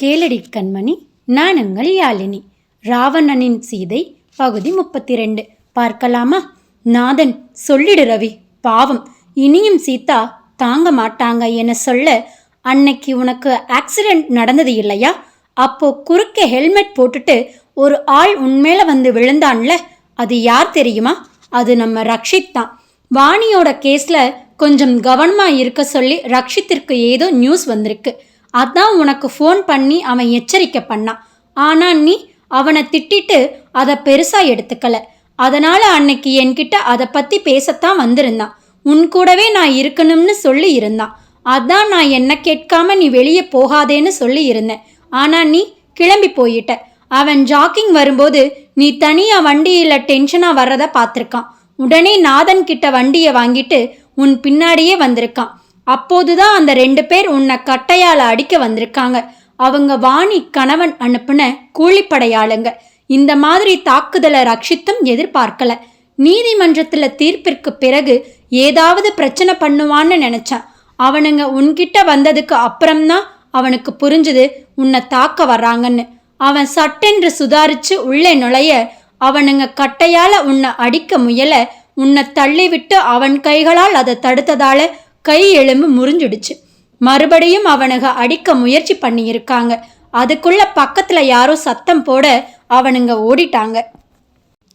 கேளடி கண்மணி நான் உங்கள் யாழினி. ராவணனின் சீதை பகுதி முப்பத்தி ரெண்டு பார்க்கலாமா? நாதன் சொல்லிடு ரவி. பாவம் இனியும் சீதா தாங்க மாட்டாங்க என சொல்ல அன்னைக்கு உனக்கு ஆக்சிடென்ட் நடந்தது இல்லையா? அப்போ குறுக்க ஹெல்மெட் போட்டுட்டு ஒரு ஆள் உண்மையில வந்து விழுந்தான்ல அது யார் தெரியுமா? அது நம்ம ரக்ஷித் தான். வாணியோட கேஸில் கொஞ்சம் கவனமாக இருக்க சொல்லி ரக்ஷித்திற்கு ஏதோ நியூஸ் வந்திருக்கு. அதான் உனக்கு ஃபோன் பண்ணி அவன் எச்சரிக்கை பண்ணான் ஆனால் நீ அவனை திட்டிட்டு அதை பெருசாக எடுத்துக்கல. அதனால் அன்னைக்கு என்கிட்ட அதை பற்றி பேசத்தான் வந்திருந்தான். உன் கூடவே நான் இருக்கணும்னு சொல்லி இருந்தான். அதான் நான் என்ன கேட்காம நீ வெளியே போகாதேன்னு சொல்லி இருந்தேன். ஆனால் நீ கிளம்பி போயிட்ட. அவன் ஜாக்கிங் வரும்போது நீ தனியாக வண்டியில் டென்ஷனாக வர்றதை பார்த்துருக்கான். உடனே நாதன் கிட்ட வண்டியை வாங்கிட்டு உன் பின்னாடியே வந்திருக்கான். அப்போதுதான் அந்த ரெண்டு பேர் உன்னை கட்டையால் அடிக்க வந்திருக்காங்க. அவங்க வாணி கணவன் அனுப்புன கூலிப்படையாளுங்க. இந்த மாதிரி தாக்குதலை ரட்சித்தும் எதிர்பார்க்கல. நீதிமன்றத்தில் தீர்ப்பிற்கு பிறகு ஏதாவது பிரச்சனை பண்ணுவான்னு நினச்சான். அவனுங்க உன்கிட்ட வந்ததுக்கு அப்புறம்தான் அவனுக்கு புரிஞ்சுது உன்னை தாக்க வர்றாங்கன்னு. அவன் சட்டென்று சுதாரிச்சு உள்ளே நுழைய அவனுங்க கட்டையால உன்னை அடிக்க முயல உன்னை தள்ளிவிட்டு அவன் கைகளால் அதை தடுத்ததால கை எலும்பு முறிஞ்சிடுச்சு. மறுபடியும் அவனுங்க அடிக்க முயற்சி பண்ணியிருக்காங்க. அதுக்குள்ள பக்கத்துல யாரோ சத்தம் போட அவனுங்க ஓடிட்டாங்க.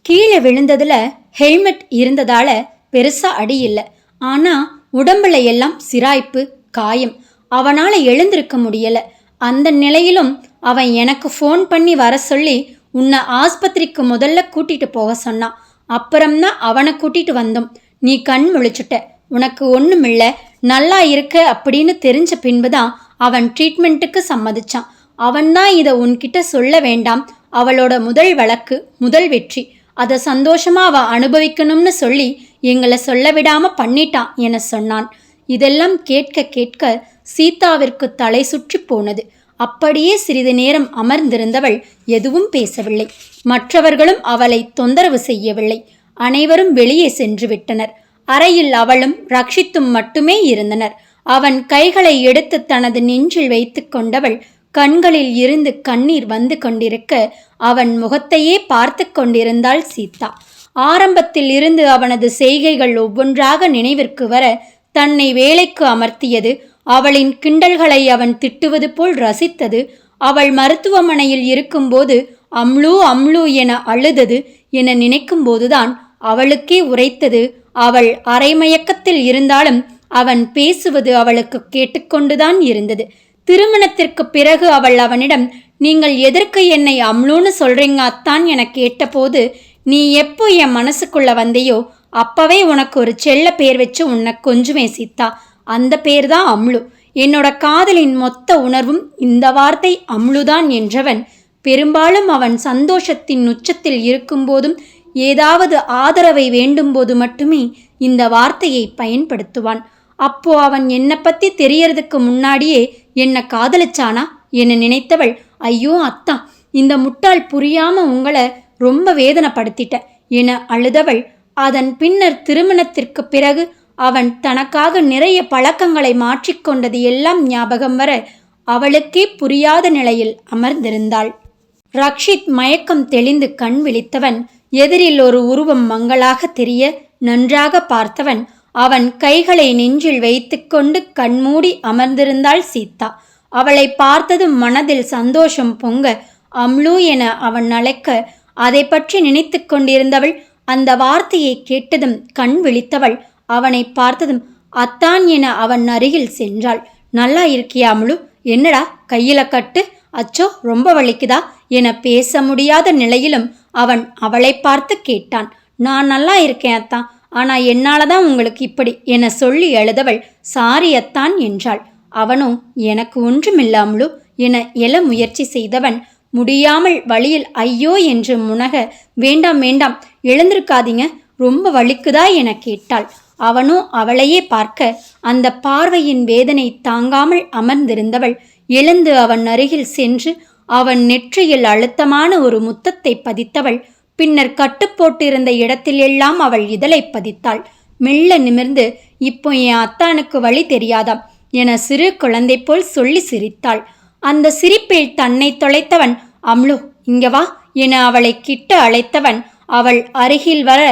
கீழே விழுந்ததுல ஹெல்மெட் இருந்ததால பெருசா அடி இல்லை. ஆனா உடம்புல எல்லாம் சிராய்ப்பு காயம். அவனால எழுந்திருக்க முடியல. அந்த நிலையிலும் அவன் எனக்கு ஃபோன் பண்ணி வர சொல்லி உன்னை ஆஸ்பத்திரிக்கு முதல்ல கூட்டிட்டு போக சொன்னான். அப்புறம்தான் அவனை கூட்டிட்டு வந்தோம். நீ கண் முழிச்சுட்ட. உனக்கு ஒன்றுமில்லை நல்லா இருக்க அப்படின்னு தெரிஞ்ச பின்புதான் அவன் ட்ரீட்மெண்ட்டுக்கு சம்மதிச்சான். அவன்தான் இதை உன்கிட்ட சொல்ல வேண்டாம். அவளோட முதல் வழக்கு முதல் வெற்றி. அதை சந்தோஷமாக அவள் அனுபவிக்கணும்னு சொல்லி எங்களை சொல்ல விடாமல் பண்ணிட்டான் என சொன்னான். இதெல்லாம் கேட்க கேட்க சீதாவிற்கு தலை சுற்றி போனது. அப்படியே சிறிது நேரம் அமர்ந்திருந்தவள் எதுவும் பேசவில்லை. மற்றவர்களும் அவளை தொந்தரவு செய்யவில்லை. அனைவரும் வெளியே சென்று விட்டனர். அறையில் அவளும் ரக்ஷித்தும் மட்டுமே இருந்தனர். அவன் கைகளை எடுத்து தனது நெஞ்சில் வைத்து கொண்டவள் கண்களில் இருந்து கண்ணீர் வந்து கொண்டிருக்க அவன் முகத்தையே பார்த்து கொண்டிருந்தாள் சீதா. ஆரம்பத்தில் இருந்து அவனது செய்கைகள் ஒவ்வொன்றாக நினைவிற்கு வர தன்னை வேலைக்கு அமர்த்தியது அவளின் கிண்டல்களை அவன் திட்டுவது போல் ரசித்தது அவள் மருத்துவமனையில் இருக்கும்போது அம்ளு அம்ளு என அழுதது என நினைக்கும்போதுதான் அவளுக்கே உரைத்தது அவள் அரைமயக்கத்தில் இருந்தாலும் அவன் பேசுவது அவளுக்கு கேட்டுக்கொண்டுதான் இருந்தது. திருமணத்திற்கு பிறகு அவள் அவனிடம் நீங்கள் எதற்கு என்னை அம்லூன்னு சொல்றீங்க அத்தான் என கேட்டபோது நீ எப்போ என் மனசுக்குள்ள வந்தையோ அப்பவே உனக்கு ஒரு செல்ல பேர் வச்சு உன்னை கொஞ்சுவேன் சீத்தா அந்த பேர் தான் அம்லு. என்னோட காதலின் மொத்த உணர்வும் இந்த வார்த்தை அம்லுதான் என்றவன் பெரும்பாலும் அவன் சந்தோஷத்தின் உச்சத்தில் இருக்கும்போதும் ஏதாவது ஆதரவை வேண்டும்போது மட்டுமே இந்த வார்த்தையை பயன்படுத்துவான். அப்போ அவன் என்னை பத்தி தெரியறதுக்கு முன்னாடியே என்னை காதலிச்சானா என நினைத்தவள் ஐயோ அத்தா இந்த முட்டாள் புரியாம உங்களை ரொம்ப வேதனைப்படுத்திட்ட என அழுதவள். அதன் பின்னர் திருமணத்திற்கு பிறகு அவன் தனக்காக நிறைய பழக்கங்களை மாற்றிக்கொண்டது எல்லாம் ஞாபகம் வர அவளுக்கே புரியாத நிலையில் அமர்ந்திருந்தாள். ரக்ஷித் மயக்கம் தெளிந்து கண் விழித்தவன் எதிரில் ஒரு உருவம் மங்களாக தெரிய நன்றாக பார்த்தவன் அவன் கைகளை நெஞ்சில் வைத்துக்கொண்டு கண்மூடி அமர்ந்திருந்தாள் சீதா. அவளை பார்த்ததும் மனதில் சந்தோஷம் பொங்க அம்லு என அவன் அழைக்க அதை பற்றி நினைத்து கொண்டிருந்தவள் அந்த வார்த்தையை கேட்டதும் கண் விழித்தவள். அவனை பார்த்ததும் அத்தான் என அவன் அருகில் சென்றாள். நல்லா இருக்கியா அம்லு? என்னடா? கையில கட்டு? அச்சோ ரொம்ப வலிக்குதா? என பேச முடியாத நிலையிலும் அவன் அவளை பார்த்து கேட்டான் நான் நல்லா இருக்கேன் அத்தான் ஆனால் என்னால் தான் உங்களுக்கு இப்படி என சொல்லி எழுதவள் சாரி அத்தான் என்றாள். அவனோ எனக்கு ஒன்றுமில்லாமலோ என எழ முயற்சி செய்தவன் முடியாமல் வழியில் ஐயோ என்று முனக வேண்டாம் வேண்டாம் எழுந்திருக்காதீங்க ரொம்ப வலிக்குதா என கேட்டாள். அவனோ அவளையே பார்க்க அந்த பார்வையின் வேதனை தாங்காமல் அமர்ந்திருந்தவள் எழுந்து அவன் அருகில் சென்று அவன் நெற்றியில் அழுத்தமான ஒரு முத்தத்தை பதித்தவள் பின்னர் கட்டுப்போட்டிருந்த இடத்திலெல்லாம் அவள் இதழை பதித்தாள். மெல்ல நிமிர்ந்து இப்போ என் அத்தானுக்கு வழி தெரியாதாம் என சிறு குழந்தை போல் சொல்லி சிரித்தாள். அந்த சிரிப்பில் தன்னை தொலைத்தவன் அம்லு இங்க வா என அவளை கிட்ட அழைத்தவன் அவள் அருகில் வர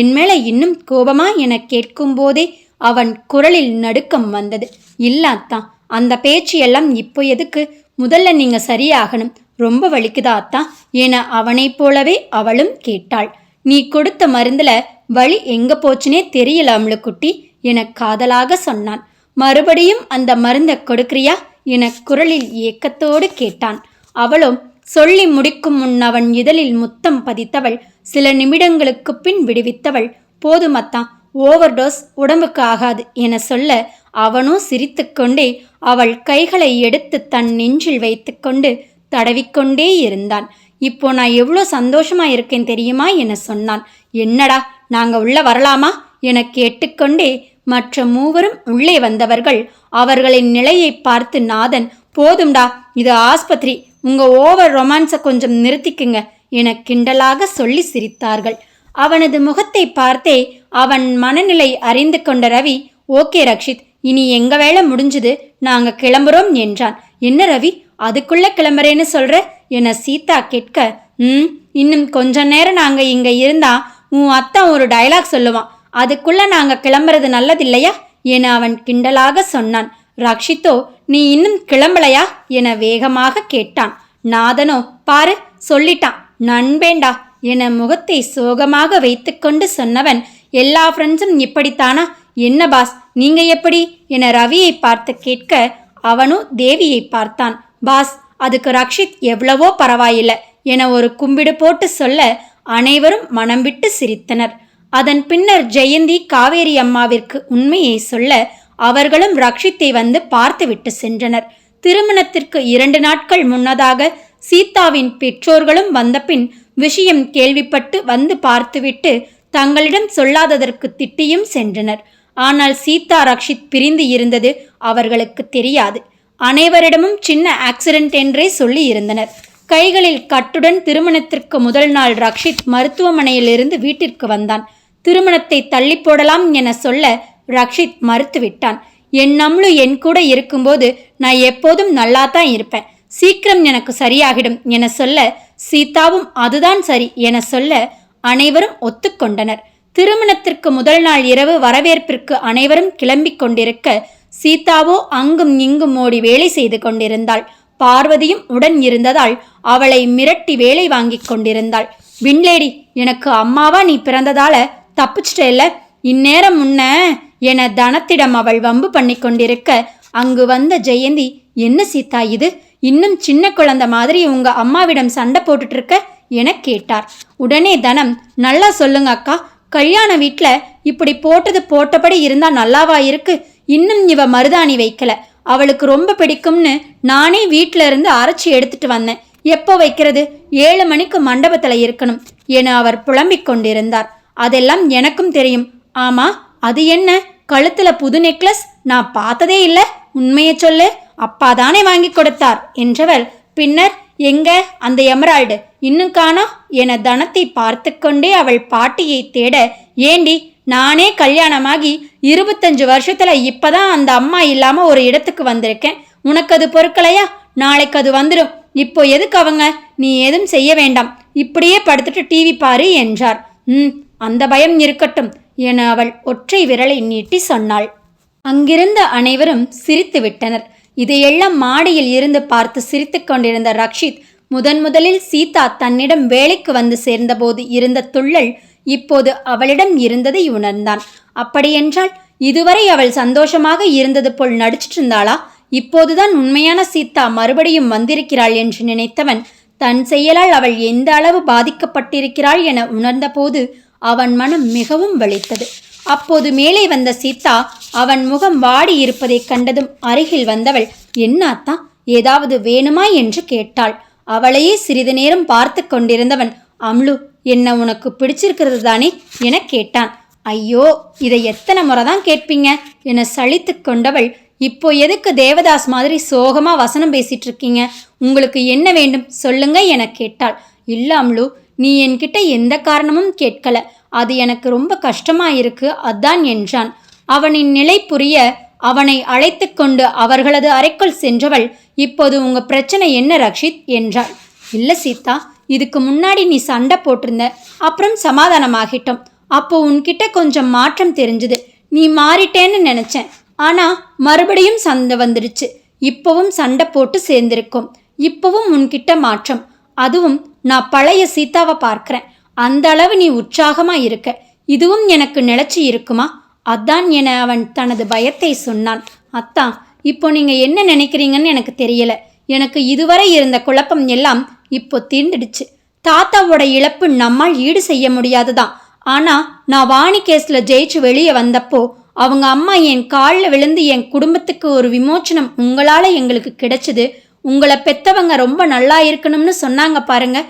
என் மேல இன்னும் கோபமா? என கேட்கும்போதே அவன் குரலில் நடுக்கம் வந்தது. இல்லாத்தான் அந்த பேச்சு எல்லாம் இப்போ எதுக்கு? முதல்ல நீங்க சரியாகணும். ரொம்ப வலிக்குதா அத்தா? என அவனைப் போலவே அவளும் கேட்டாள். நீ கொடுத்த மருந்துல வலி எங்க போச்சுனே தெரியல அம்ளுக்குட்டி என காதலாக சொன்னான். மறுபடியும் அந்த மருந்தை கொடுக்கிறியா என குரலில் ஏக்கத்தோடு கேட்டான். அவளும் சொல்லி முடிக்கும் முன் அவன் இதழில் முத்தம் பதித்தவள் சில நிமிடங்களுக்கு பின் விடுவித்தவள் போதுமத்தான் ஓவர் டோஸ் உடம்புக்கு ஆகாது என சொல்ல அவனோ சிரித்துக்கொண்டே அவள் கைகளை எடுத்து தன் நெஞ்சில் வைத்துக்கொண்டு தடவிக்கொண்டே இருந்தான். இப்போ நான் எவ்வளோ சந்தோஷமா இருக்கேன் தெரியுமா? என சொன்னான். என்னடா நாங்க உள்ள வரலாமா? என கேட்டுக்கொண்டே மற்ற மூவரும் உள்ளே வந்தவர்கள் அவர்களின் நிலையை பார்த்து நாதன் போதும்டா இது ஆஸ்பத்திரி. உங்க ஓவர் ரொமான்ஸை கொஞ்சம் நிறுத்திக்குங்க என கிண்டலாக சொல்லி சிரித்தார்கள். அவனது முகத்தை பார்த்தே அவன் மனநிலை அறிந்து கொண்ட ரவி ஓகே ரக்ஷித் இனி எங்க வேலை முடிஞ்சுது? நாங்க கிளம்புறோம் என்றான். என்ன ரவி அதுக்குள்ள கிளம்புறேன்னு சொல்ற? என சீதா கேட்க ம் இன்னும் கொஞ்ச நேரம் நாங்க இங்க இருந்தா உன் அத்தான் ஒரு டயலாக் சொல்லுவான். அதுக்குள்ள நாங்க கிளம்புறது நல்லதில்லையா? என அவன் கிண்டலாக சொன்னான். ரக்ஷித்தோ நீ இன்னும் கிளம்பலையா? என வேகமாக கேட்டான். நாதனோ பாரு சொல்லிட்டான். நண்பேண்டா என முகத்தை சோகமாக வைத்துக்கொண்டு சொன்னவன் எல்லா ஃப்ரெண்ட்ஸும் இப்படித்தானா? என்ன பாஸ் நீங்க எப்படி? என ரவியை பார்த்து கேட்க அவனும் தேவியை பார்த்தான். பாஸ் அதுக்கு ரக்ஷித் எவ்வளவோ பரவாயில்லை என ஒரு கும்பிடு போட்டு சொல்ல அனைவரும் மனம் விட்டு சிரித்தனர். அதன் பின்னர் ஜெயந்தி காவேரி அம்மாவிற்கு உண்மையை சொல்ல அவர்களும் ரக்ஷித்தை வந்து பார்த்துவிட்டு சென்றனர். திருமணத்திற்கு இரண்டு நாட்கள் முன்னதாக சீதாவின் பெற்றோர்களும் வந்தபின் விஷயம் கேள்விப்பட்டு வந்து பார்த்துவிட்டு தங்களிடம் சொல்லாததற்கு திட்டியும் சென்றனர். ஆனால் சீதா ரக்ஷித் பிரிந்து இருந்தது அவர்களுக்கு தெரியாது. அனைவரிடமும் சின்ன ஆக்சிடென்ட் என்றே சொல்லி இருந்தனர். கைகளில் கட்டுடன் திருமணத்திற்கு முதல் நாள் ரக்ஷித் மருத்துவமனையிலிருந்து வீட்டிற்கு வந்தான். திருமணத்தை தள்ளி போடலாம் என சொல்ல ரக்ஷித் மறுத்துவிட்டான் என் நம்மளு என் கூட இருக்கும்போது நான் எப்போதும் நல்லா தான் இருப்பேன். சீக்கிரம் எனக்கு சரியாகிடும் என சொல்ல சீதாவும் அதுதான் சரி என சொல்ல அனைவரும் ஒத்துக்கொண்டனர். திருமணத்திற்கு முதல் நாள் இரவு வரவேற்பிற்கு அனைவரும் கிளம்பிக் கொண்டிருக்க சீதாவோ அங்கும் இங்கும் ஓடி வேலை செய்து கொண்டிருந்தாள். பார்வதியும் உடன் இருந்ததால் அவளை மிரட்டி வேலை வாங்கிக் கொண்டிருந்தாள். விண்லேடி எனக்கு அம்மாவா நீ பிறந்ததால தப்பிச்சிட்டேல்ல இந்நேரம் முன்ன என தனத்திடம் அவள் வம்பு பண்ணி கொண்டிருக்க அங்கு வந்த ஜெயந்தி என்ன சீதா இது? இன்னும் சின்ன குழந்தை மாதிரி உங்க அம்மாவிடம் சண்டை போட்டுட்டு இருக்க? என கேட்டார். உடனே தனம் நல்லா சொல்லுங்க அக்கா. கல்யாண வீட்டில் இப்படி போட்டது போட்டபடி இருந்தா நல்லாவா இருக்கு? இன்னும் இவ மருதாணி வைக்கல. அவளுக்கு ரொம்ப பிடிக்கும்னு நானே வீட்டில இருந்து அரைச்சி எடுத்துட்டு வந்தேன். எப்போ வைக்கிறது? ஏழு மணிக்கு மண்டபத்தில் இருக்கணும் என அவர் புலம்பிக் கொண்டிருந்தார். அதெல்லாம் எனக்கும் தெரியும். ஆமா அது என்ன? கழுத்துல புது நெக்லஸ்? நான் பார்த்ததே இல்லை. உண்மையை சொல்லு. அப்பா தானே வாங்கி கொடுத்தார் என்றவள். பின்னர் எங்க? அந்த எமரால்டு. இன்னும் காணோ என தனத்தை பார்த்து கொண்டே அவள் பாட்டியை தேட ஏண்டி நானே கல்யாணமாகி இருபத்தஞ்சு வருஷத்துல இப்பதான் அந்த அம்மா இல்லாம ஒரு இடத்துக்கு வந்திருக்கேன். உனக்கு அது பொறுக்கலையா? நாளைக்கு அது வந்துடும் இப்போ எதுக்கு அவங்க? நீ எதுவும் செய்ய வேண்டாம். இப்படியே படுத்துட்டு டிவி பாரு என்றார். ம் அந்த பயம் இருக்கட்டும் என அவள் ஒற்றை விரலை நீட்டி சொன்னாள். அங்கிருந்த அனைவரும் சிரித்து விட்டனர். இதையெல்லாம் மாடியில் இருந்து பார்த்து சிரித்துக் கொண்டிருந்த ரக்ஷித் முதன் முதலில் சீதா தன்னிடம் வேலைக்கு வந்து சேர்ந்தபோது இருந்த துள்ளல் இப்போது அவளிடம் இருந்ததை உணர்ந்தான். அப்படியென்றால் இதுவரை அவள் சந்தோஷமாக இருந்தது போல் நடிச்சிட்டு இருந்தாளா? இப்போதுதான் உண்மையான சீதா மறுபடியும் வந்திருக்கிறாள் என்று நினைத்தவன் தன் செயலால் அவள் எந்த அளவு பாதிக்கப்பட்டிருக்கிறாள் என உணர்ந்தபோது அவன் மனம் மிகவும் வலித்தது. அப்போது மேலே வந்த சீதா அவன் முகம் வாடி இருப்பதைக் கண்டதும் அருகில் வந்தவள் என்னாத்தா ஏதாவது வேணுமா? என்று கேட்டாள். அவளையே சிறிது நேரம் பார்த்து கொண்டிருந்தவன் அம்லு என்ன உனக்கு பிடிச்சிருக்கிறது தானே? என கேட்டான். ஐயோ இதை எத்தனை முறை தான் கேட்பீங்க? என சலித்து கொண்டவள் இப்போ எதுக்கு தேவதாஸ் மாதிரி சோகமாக வசனம் பேசிட்டு இருக்கீங்க? உங்களுக்கு என்ன வேண்டும் சொல்லுங்க என கேட்டாள். இல்லை அம்லு நீ என்கிட்ட எந்த காரணமும் கேட்கல. அது எனக்கு ரொம்ப கஷ்டமா இருக்கு அதான் என்றான். அவனின் நிலை புரிய அவனை அழைத்து கொண்டு அவர்களது அறைக்குள் சென்றவள் இப்போது உங்க பிரச்சனை என்ன ரக்ஷித்? என்றாள். இல்ல சீதா இதுக்கு முன்னாடி நீ சண்டை போட்டிருந்த. அப்புறம் சமாதானமாகிட்டோம். அப்போ உன்கிட்ட கொஞ்சம் மாற்றம் தெரிஞ்சுது. நீ மாறிட்டேன்னு நினைச்சேன். ஆனா மறுபடியும் சண்டை வந்துடுச்சு. இப்பவும் சண்டை போட்டு சேர்ந்திருக்கோம். இப்பவும் உன்கிட்ட மாற்றம். அதுவும் நான் பழைய சீதாவை பார்க்குறேன். அந்த அளவு நீ உற்சாகமாக இருக்க. இதுவும் எனக்கு நிலச்சி இருக்குமா? அதான் என அவன் தனது பயத்தை சொன்னான். அத்தான் இப்போ நீங்கள் என்ன நினைக்கிறீங்கன்னு எனக்கு தெரியல. எனக்கு இதுவரை இருந்த குழப்பம் எல்லாம் இப்போ தீர்ந்துடுச்சு. தாத்தாவோட இழப்பு நம்மால் ஈடு செய்ய முடியாதுதான். ஆனால் நான் வாணி கேஸில் ஜெயிச்சு வெளியே வந்தப்போ அவங்க அம்மா என் காலில் விழுந்து என் குடும்பத்துக்கு ஒரு விமோச்சனம் உங்களால் எங்களுக்கு கிடைச்சது. உங்களை பெத்தவங்க ரொம்ப நல்லா இருக்கணும்னு சொன்னாங்க பாருங்க.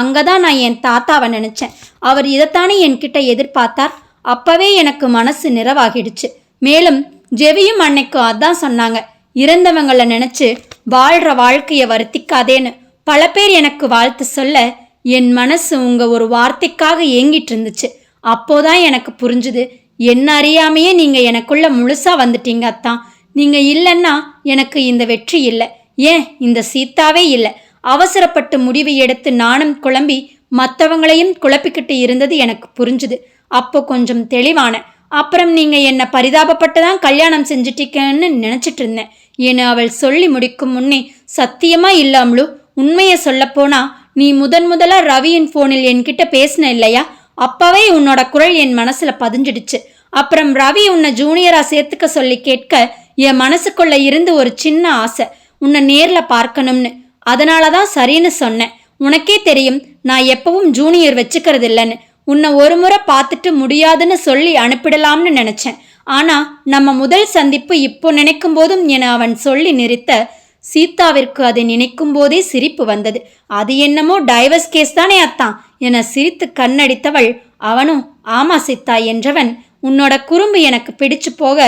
அங்கே தான் நான் என் தாத்தாவை நினச்சேன். அவர் இதைத்தானே என்கிட்ட எதிர்பார்த்தார். அப்போவே எனக்கு மனசு நிறைவாகிடுச்சு. மேலும் ஜெவியும் அன்னைக்கும் அதான் சொன்னாங்க. இறந்தவங்கள நினச்சி வாழ்கிற வாழ்க்கையை வருத்திக்காதேன்னு. பல பேர் எனக்கு வாழ்த்து சொல்ல என் மனசு உங்கள் ஒரு வார்த்தைக்காக ஏங்கிட்டு இருந்துச்சு. அப்போதான் எனக்கு புரிஞ்சுது. என்ன அறியாமையே நீங்கள் எனக்குள்ளே முழுசாக வந்துட்டீங்க அத்தான். நீங்கள் இல்லைன்னா எனக்கு இந்த வெற்றி இல்லை. ஏன் இந்த சீத்தாவே இல்லை? அவசரப்பட்டு முடிவு எடுத்து நானும் குழம்பி மற்றவங்களையும் குழப்பிக்கிட்டு இருந்தது எனக்கு புரிஞ்சுது. அப்போ கொஞ்சம் தெளிவான அப்புறம் நீங்கள் என்னை பரிதாபப்பட்டு தான் கல்யாணம் செஞ்சிட்டீங்கன்னு நினச்சிட்டு இருந்தேன். என அவள் சொல்லி முடிக்கும் முன்னே சத்தியமாக இல்லாமலு? உண்மையை சொல்லப்போனா நீ முதன் முதலாக ரவியின் ஃபோனில் என்கிட்ட பேசின இல்லையா? அப்பவே உன்னோட குரல் என் மனசில் பதிஞ்சிடுச்சு. அப்புறம் ரவி உன்னை ஜூனியராக சேர்த்துக்க சொல்லி கேட்க என் மனசுக்குள்ளே இருந்து ஒரு சின்ன ஆசை. உன்னை நேரில் பார்க்கணும்னு. அதனால தான் சரின்னு சொன்னேன். உனக்கே தெரியும் நான் எப்பவும் ஜூனியர் வச்சுக்கிறது இல்லைன்னு உன்னை ஒரு முறை பார்த்துட்டு முடியாதுன்னு சொல்லி அனுப்பிடலாம்னு நினச்சேன். ஆனால் நம்ம முதல் சந்திப்பு இப்போ நினைக்கும் போதும் என அவன் சொல்லி நிறுத்த சீதாவிற்கு அதை நினைக்கும் போதே சிரிப்பு வந்தது. அது என்னமோ டைவர்ஸ் கேஸ் தானே அத்தான் என சிரித்து கண்ணடித்தவள் அவனும் ஆமா சித்தா என்றவன் உன்னோட குறும்பு எனக்கு பிடிச்சு போக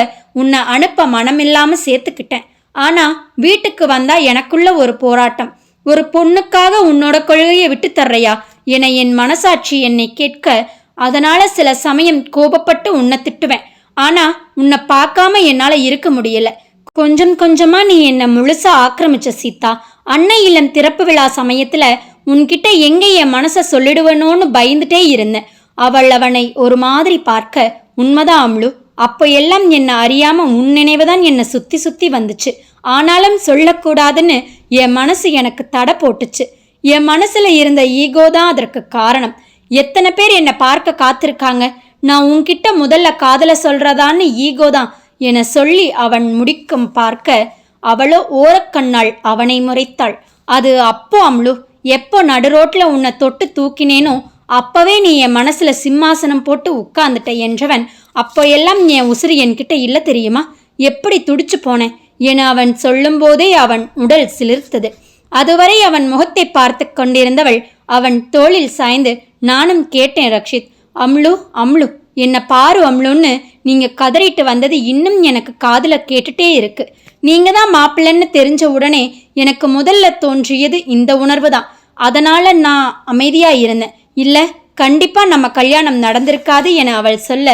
உன்னை அனுப்ப மனமில்லாம சேர்த்துக்கிட்டேன். ஆனா வீட்டுக்கு வந்தா எனக்குள்ள ஒரு போராட்டம். ஒரு பொண்ணுக்காக உன்னோட கொள்கையை விட்டு தர்றையா? என என் மனசாட்சி என்னை கேட்க அதனால சில சமயம் கோபப்பட்டு உன்னை திட்டுவேன். ஆனா உன்னை பார்க்காம என்னால இருக்க முடியல. கொஞ்சம் கொஞ்சமா நீ என்னை முழுசா ஆக்கிரமிச்ச சீதா. அன்னை இல்லம் திறப்பு விழா சமயத்துல உன்கிட்ட எங்க என் மனசை சொல்லிடுவனோன்னு பயந்துட்டே இருந்தேன். அவள் அவனை ஒரு மாதிரி பார்க்க உண்மைதான் அம்லு? அப்போ எல்லாம் என்னை அறியாமல் உன் நினைவுதான் என்னை சுற்றி சுற்றி வந்துச்சு. ஆனாலும் சொல்லக்கூடாதுன்னு என் மனசு எனக்கு தடை போட்டுச்சு. என் மனசில் இருந்த ஈகோ தான் அதற்கு காரணம். எத்தனை பேர் என்னை பார்க்க காத்திருக்காங்க? நான் உன்கிட்ட முதல்ல காதலை சொல்கிறதான்னு ஈகோ தான் என சொல்லி அவன் முடிக்கும் பார்க்க அவளோ ஓரக்கண்ணால் அவனை முறைத்தாள். அது அப்போ அம்லு எப்போ நடுரோட்டில் உன்னை தொட்டு தூக்கினேனோ அப்பவே நீ என் மனசில் சிம்மாசனம் போட்டு உட்கார்ந்துட்ட என்றவன் அப்போ எல்லாம் என் உசுறு என்கிட்ட இல்லை தெரியுமா? எப்படி துடிச்சு போனேன்? என அவன் சொல்லும்போதே அவன் உடல் சிலிர்த்தது. அதுவரை அவன் முகத்தை பார்த்து கொண்டிருந்தவள் அவன் தோளில் சாய்ந்து நானும் கேட்டேன் ரக்ஷித். அம்லு அம்லு. என்னை பாரு அம்லுன்னு நீங்கள் கதறிட்டு வந்தது இன்னும் எனக்கு காதில் கேட்டுட்டே இருக்கு. நீங்கள் தான் மாப்பிள்ளைன்னு தெரிஞ்ச உடனே எனக்கு முதல்ல தோன்றியது இந்த உணர்வு தான் அதனால் நான் அமைதியாக இருந்தேன் இல்லை கண்டிப்பாக நம்ம கல்யாணம் நடந்திருக்காது என அவள் சொல்ல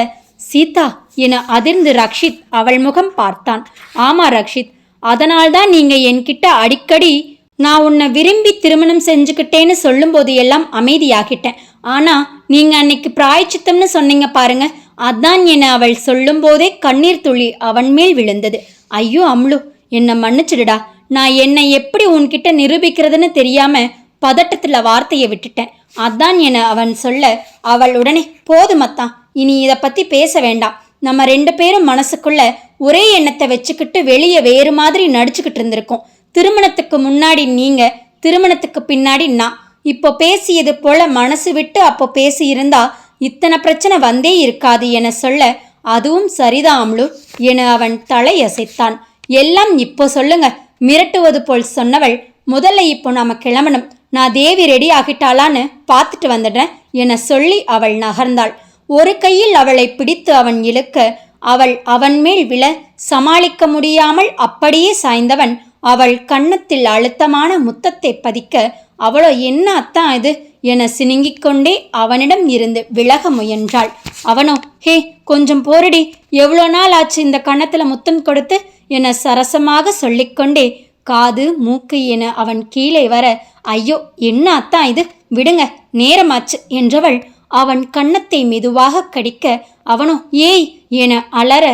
சீதா என அதிர்ந்து ரக்ஷித் அவள் முகம் பார்த்தான். ஆமா ரக்ஷித் அதனால்தான் நீங்க என்கிட்ட அடிக்கடி நான் உன்னை விரும்பி திருமணம் செஞ்சுக்கிட்டேன்னு சொல்லும்போது எல்லாம் அமைதியாகிட்டேன். ஆனா நீங்க அன்னைக்கு பிராயச்சித்தம்னு சொன்னீங்க பாருங்க அதான் என அவள் சொல்லும்போதே கண்ணீர் துளி அவன் மேல் விழுந்தது. ஐயோ அம்லு என்னை மன்னிச்சிடுடா. நான் என்னை எப்படி உன்கிட்ட நிரூபிக்கிறதுன்னு தெரியாம பதட்டத்தில் வார்த்தையை விட்டுட்டேன். அதான் என அவன் சொல்ல அவள் உடனே போதுமத்தான் இனி இதை பற்றி பேச வேண்டாம். நம்ம ரெண்டு பேரும் மனசுக்குள்ள ஒரே எண்ணத்தை வச்சுக்கிட்டு வெளியே வேறு மாதிரி நடிச்சுக்கிட்டு இருந்திருக்கோம். திருமணத்துக்கு முன்னாடி நீங்க திருமணத்துக்கு பின்னாடி நான். இப்போ பேசியது போல மனசு விட்டு அப்போ பேசியிருந்தா இத்தனை பிரச்சனை வந்தே இருக்காது என சொல்ல அதுவும் சரிதான் அம்லு என அவன் தலையசைத்தான். எல்லாம் இப்போ சொல்லுங்க. மிரட்டுவது போல் சொன்னவள் முதல்ல இப்போ நாம கிளம்பணும். நான் தேவி ரெடி ஆகிட்டாளான்னு பார்த்துட்டு வந்துடுறேன் என சொல்லி அவள் நகர்ந்தாள். ஒரு கையில் அவளை பிடித்து அவன் இழுக்க அவள் அவன் மேல் விழ சமாளிக்க முடியாமல் அப்படியே சாய்ந்தவன் அவள் கன்னத்தில் அழுத்தமான முத்தத்தை பதிக்க அவளோ என்ன அத்தான் இது? என சினுங்கிக் கொண்டே அவனிடம் இருந்து விலக முயன்றாள். அவனோ ஹே கொஞ்சம் போரடி எவ்வளோ நாள் ஆச்சு இந்த கன்னத்தில் முத்தம் கொடுத்து? என சரசமாக சொல்லிக்கொண்டே காது மூக்கு என அவன் கீழே வர ஐயோ என்ன அத்தான் இது? விடுங்க நேரமாச்சு என்றவள் அவன் கன்னத்தை மெதுவாக கடிக்க அவனோ ஏய்! என அலற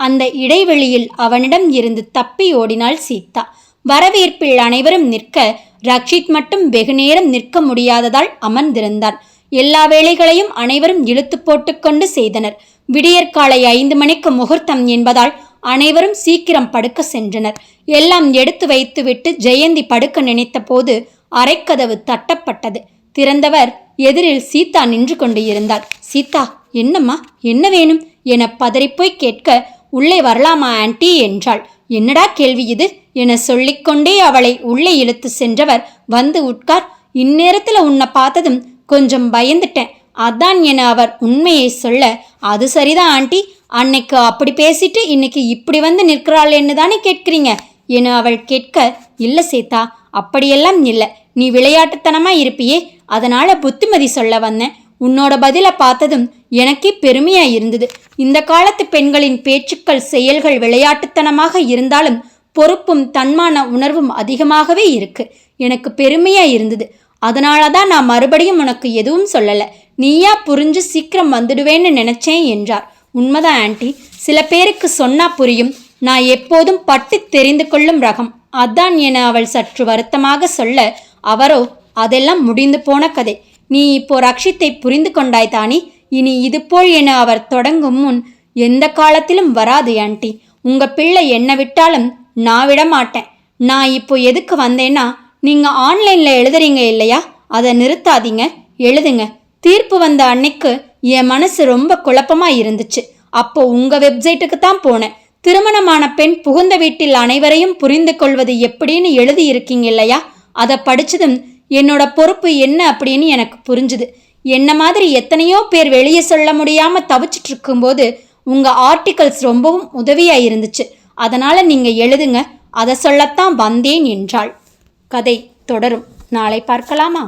அந்த இடைவெளியில் அவனிடம் இருந்து தப்பி ஓடினாள் சீதா. வரவேற்பில் அனைவரும் நிற்க ரக்ஷித் மட்டும் வெகுநேரம் நிற்க முடியாததால் அமர்ந்திருந்தான் எல்லா வேலைகளையும் அனைவரும் இழுத்து போட்டுக்கொண்டு செய்தனர். விடியற்காலை ஐந்து மணிக்கு முகூர்த்தம் என்பதால் அனைவரும் சீக்கிரம் படுக்க சென்றனர். எல்லாம் எடுத்து வைத்துவிட்டு ஜெயந்தி படுக்க நினைத்த போது அரைக்கதவு தட்டப்பட்டது. திறந்தவர் எதிரில் சீதா நின்று கொண்டு இருந்தாள் சீதா என்னம்மா? என்ன வேணும்? என பதறிப்போய் கேட்க உள்ளே வரலாமா ஆன்டி என்றாள். என்னடா கேள்வி இது? என சொல்லிக்கொண்டே அவளை உள்ளே இழுத்து சென்றவர் வந்து உட்கார். இந்நேரத்தில் உன்னை பார்த்ததும் கொஞ்சம் பயந்துட்டேன். அதான் என அவர் உண்மையை சொல்ல அது சரிதான் ஆண்டி? அன்னைக்கு அப்படி பேசிட்டு இன்னைக்கு இப்படி வந்து நிற்கிறாளேன்னு தானே கேட்கிறீங்க? என அவள் கேட்க இல்லை சீதா அப்படியெல்லாம் இல்லை. நீ விளையாட்டுத்தனமாக இருப்பியே? அதனால் புத்திமதி சொல்ல வந்தேன் உன்னோட பதிலை பார்த்ததும் எனக்கே பெருமையாக இருந்தது. இந்த காலத்து பெண்களின் பேச்சுக்கள் செயல்கள் விளையாட்டுத்தனமாக இருந்தாலும் பொறுப்பும் தன்மான உணர்வும் அதிகமாகவே இருக்கு. எனக்கு பெருமையாக இருந்தது. அதனால தான் நான் மறுபடியும் உனக்கு எதுவும் சொல்லலை. நீயா புரிஞ்சு சீக்கிரம் வந்துடுவேன்னு நினச்சேன் என்றார். உண்மைதான் ஆன்ட்டி சில பேருக்கு சொன்னா புரியும். நான் எப்போதும் பட்டு தெரிந்து கொள்ளும் ரகம். அதான் என அவள் சற்று வருத்தமாக சொல்ல அவரோ அதெல்லாம் முடிந்து போன கதை. நீ இப்போ ரக்ஷித்தை புரிந்து கொண்டாய் தானே? இனி இதுபோல் என அவர் தொடங்கும் முன் எந்த காலத்திலும் வராது ஆண்டி. உங்க பிள்ளை என்ன விட்டாலும் நான் விட மாட்டேன். நான் இப்போ எதுக்கு வந்தேன்னா நீங்க ஆன்லைன்ல எழுதுறீங்க இல்லையா? அதை நிறுத்தாதீங்க. எழுதுங்க. தீர்ப்பு வந்த அன்னைக்கு என் மனசு ரொம்ப குழப்பமா இருந்துச்சு. அப்போ உங்க வெப்சைட்டுக்கு தான் போனேன். திருமணமான பெண் புகுந்த வீட்டில் அனைவரையும் புரிந்து கொள்வது எப்படின்னு எழுதியிருக்கீங்க இல்லையா? அதை படிச்சதும் என்னோட பொறுப்பு என்ன அப்படின்னு எனக்கு புரிஞ்சுது. என்ன மாதிரி எத்தனையோ பேர் வெளியே சொல்ல முடியாமல் தவிச்சிட்டு இருக்கும்போது உங்கள் ஆர்டிகல்ஸ் ரொம்பவும் உதவியாக இருந்துச்சு. அதனால் நீங்கள் எழுதுங்க. அதை சொல்லத்தான் வந்தேன் என்றாள். கதை தொடரும். நாளை பார்க்கலாமா?